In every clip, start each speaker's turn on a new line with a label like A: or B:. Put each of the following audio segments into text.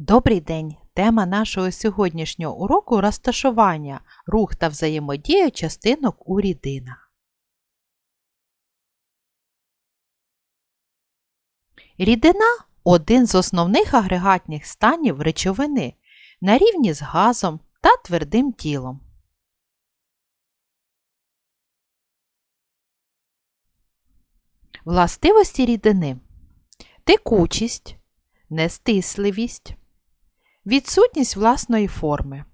A: Добрий день! Тема нашого сьогоднішнього уроку розташування, рух та взаємодія частинок у рідинах. Рідина один з основних агрегатних станів речовини на рівні з газом та твердим тілом. Властивості рідини текучість, нестисливість, відсутність власної форми.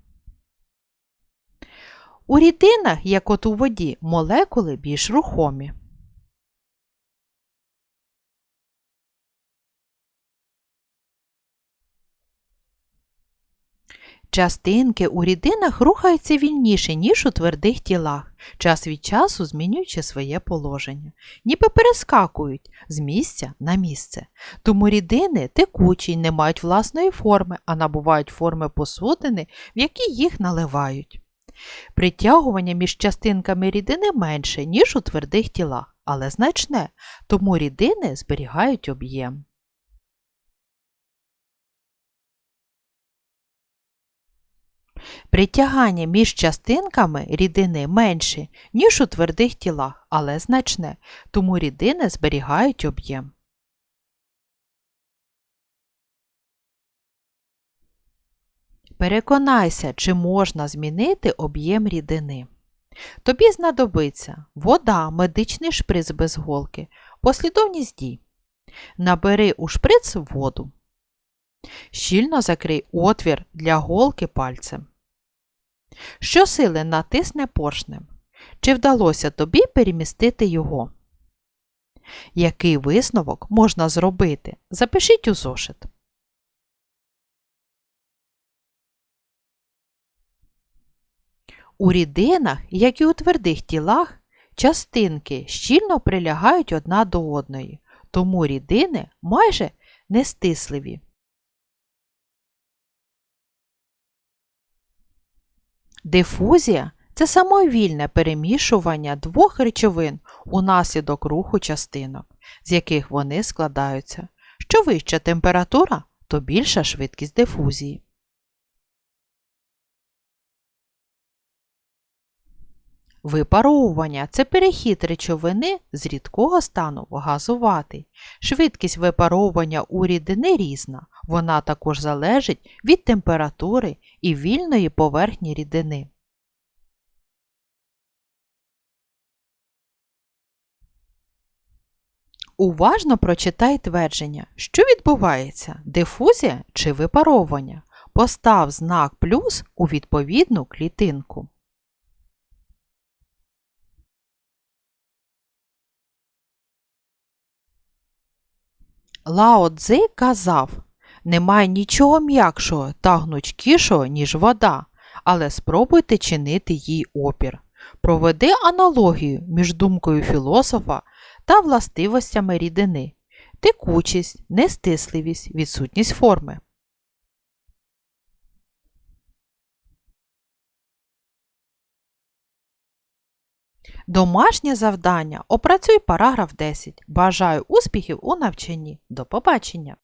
A: У рідинах, як от у воді, молекули більш рухомі. Частинки у рідинах рухаються вільніше, ніж у твердих тілах, час від часу змінюючи своє положення, ніби перескакують з місця на місце. Тому рідини текучі й не мають власної форми, а набувають форми посудини, в які їх наливають. Притягування між частинками рідини менше, ніж у твердих тілах, але значне, тому рідини зберігають об'єм. Притягання між частинками рідини менше, ніж у твердих тілах, але значне, тому рідини зберігають об'єм. Переконайся, чи можна змінити об'єм рідини. Тобі знадобиться вода, медичний шприц без голки, послідовність дій. Набери у шприц воду. Щільно закрий отвір для голки пальцем. Щосили натисне поршнем. Чи вдалося тобі перемістити його? Який висновок можна зробити? Запишіть у зошит. У рідинах, як і у твердих тілах, частинки щільно прилягають одна до одної, тому рідини майже нестисливі. Дифузія це самовільне перемішування двох речовин унаслідок руху частинок, з яких вони складаються. Що вища температура, то більша швидкість дифузії. Випаровування це перехід речовини з рідкого стану в газуватий. Швидкість випаровування у рідини різна, вона також залежить від температури і вільної поверхні рідини. Уважно прочитай твердження, що відбувається дифузія чи випаровування. Постав знак плюс у відповідну клітинку. Лао Цзи казав, немає нічого м'якшого та гнучкішого, ніж вода, але спробуйте чинити їй опір. Проведи аналогію між думкою філософа та властивостями рідини, текучість, нестисливість, відсутність форми. Домашнє завдання. Опрацюй параграф 10. Бажаю успіхів у навчанні. До побачення!